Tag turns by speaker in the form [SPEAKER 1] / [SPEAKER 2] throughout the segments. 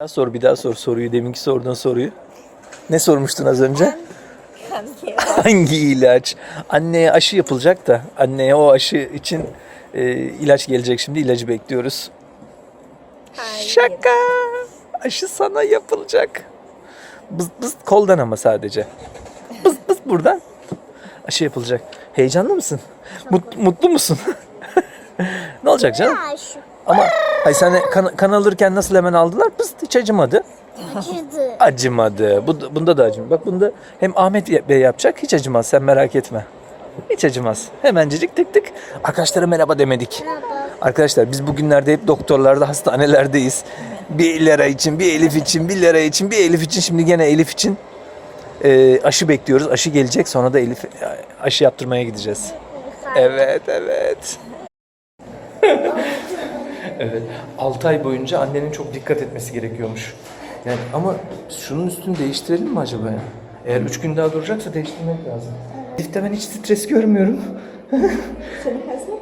[SPEAKER 1] daha sor bir daha sor soruyu deminki sorduğun soruyu. Ne sormuştun az önce?
[SPEAKER 2] Hangi?
[SPEAKER 1] Hangi ilaç? Anneye aşı yapılacak da anneye o aşı için e, ilaç gelecek şimdi ilacı bekliyoruz.
[SPEAKER 2] Hayır.
[SPEAKER 1] Şaka! Aşı sana yapılacak. Bız bız koldan ama sadece. Bız bız buradan. Aşı yapılacak. Heyecanlı mısın? Mut- mutlu musun? ne olacak canım?
[SPEAKER 3] Ya şu
[SPEAKER 1] Ama hayır sen kan, kan alırken nasıl hemen aldılar? Pıst hiç acımadı.
[SPEAKER 3] acıdı.
[SPEAKER 1] Acımadı. Bu, bunda da acımıyor. Bak bunda hem Ahmet Bey yapacak hiç acımaz sen merak etme. Hiç acımaz. Hemencecik tık tık. Arkadaşlara merhaba demedik. Arkadaşlar biz bugünlerde hep doktorlarda, hastanelerdeyiz. Bir lira için, bir Elif için, bir lira için, bir Elif için. Şimdi gene Elif için e, aşı bekliyoruz. Aşı gelecek sonra da Elif aşı yaptırmaya gideceğiz. Evet, evet. evet. 6 ay boyunca annenin çok dikkat etmesi gerekiyormuş. Yani ama şunun üstünü değiştirelim mi acaba ya? Eğer 3 gün daha duracaksa değiştirmek lazım. Elif'te ben hiç stres görmüyorum.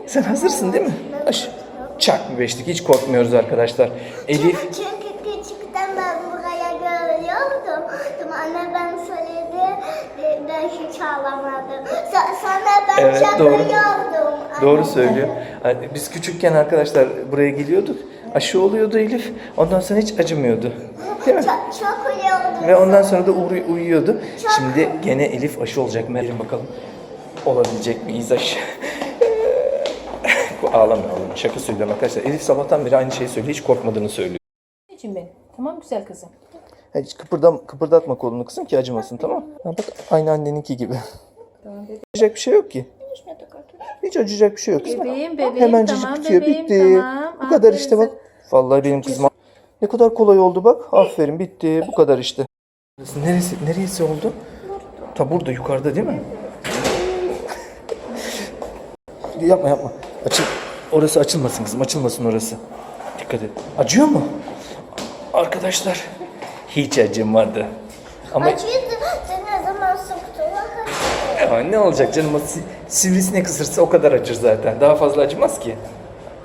[SPEAKER 1] Sen hazırsın değil mi? Aş. Çak bir beşlik. Hiç korkmuyoruz arkadaşlar. Elif.
[SPEAKER 3] Çünkü küçükten ben buraya görüyordum. Anne ben söyledi, ben hiç ağlamadım. So- Sonra ben
[SPEAKER 1] Evet, doğru. Doğru söylüyor. Biz küçükken arkadaşlar buraya geliyorduk. Aşı oluyordu Elif. Ondan sonra hiç acımıyordu. Değil mi?
[SPEAKER 3] Çok, çok uyuyordum.
[SPEAKER 1] Ve ondan sonra da uy- uyuyordu. Şimdi gene Elif aşı olacak. Merin bakalım. Olabilecek miyiz aşı? Ağlamıyor. Şaka söylüyorum arkadaşlar. Elif sabahtan beri aynı şeyi söylüyor. Hiç korkmadığını söylüyor.
[SPEAKER 2] için benim. Tamam güzel kızım.
[SPEAKER 1] Hiç kıpırdam, kıpırdatma kolunu kızım ki acımasın tamam Ha bak aynı anneninki gibi. Acıyacak bir şey yok ki. Hiç acıyacak bir şey yok. kızım.
[SPEAKER 2] Bebeğim bebeğim
[SPEAKER 1] Hemencecik
[SPEAKER 2] tamam
[SPEAKER 1] bitiyor.
[SPEAKER 2] bebeğim
[SPEAKER 1] bitti.
[SPEAKER 2] tamam.
[SPEAKER 1] Bu kadar
[SPEAKER 2] Aferin
[SPEAKER 1] işte bak. Vallahi benim kızım ne kadar kolay oldu bak. Aferin bitti. Bu kadar işte. Neresi neresi oldu? Ta burada yukarıda değil mi? yapma yapma. Açıl. Orası açılmasın kızım. Açılmasın orası. Dikkat et. Acıyor mu? Arkadaşlar hiç acımadı. Ama
[SPEAKER 3] Acıydı. Sen ne
[SPEAKER 1] olacak canım o si- sivrisinek ısırsa o kadar acır zaten. Daha fazla acımaz ki.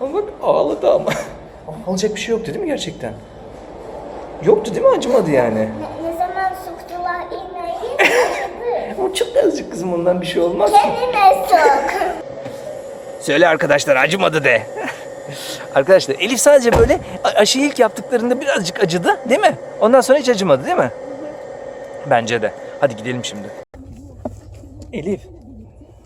[SPEAKER 1] Ama bak ağladı ama. Olacak bir şey yoktu değil mi gerçekten? Yoktu değil mi acımadı yani?
[SPEAKER 3] Ne, ne zaman soktular iğneyi? Acıdı.
[SPEAKER 1] Ama çok azıcık kızım ondan bir şey olmaz ki.
[SPEAKER 3] Kendine sok.
[SPEAKER 1] Söyle arkadaşlar acımadı de. arkadaşlar Elif sadece böyle a- aşı ilk yaptıklarında birazcık acıdı değil mi? Ondan sonra hiç acımadı değil mi? Bence de. Hadi gidelim şimdi. Elif.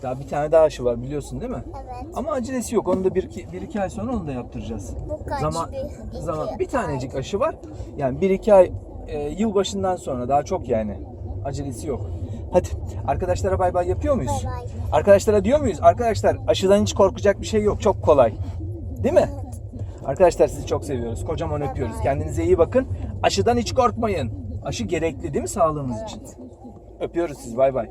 [SPEAKER 1] Daha bir tane daha aşı var biliyorsun değil mi?
[SPEAKER 3] Evet.
[SPEAKER 1] Ama acelesi yok. Onu da bir iki, bir iki ay sonra onu da yaptıracağız.
[SPEAKER 3] Bu kaç
[SPEAKER 1] zaman,
[SPEAKER 3] bir-
[SPEAKER 1] zaman bir
[SPEAKER 3] ay.
[SPEAKER 1] tanecik aşı var. Yani bir iki ay e, yılbaşından sonra daha çok yani. Acelesi yok. Hadi arkadaşlara bay bay yapıyor muyuz?
[SPEAKER 3] Bay bay.
[SPEAKER 1] Arkadaşlara diyor muyuz? Arkadaşlar aşıdan hiç korkacak bir şey yok. Çok kolay. Değil mi? Arkadaşlar sizi çok seviyoruz. Kocaman öpüyoruz. Kendinize iyi bakın. Aşıdan hiç korkmayın. Aşı gerekli değil mi sağlığımız için? Öpüyoruz sizi. Bay bay.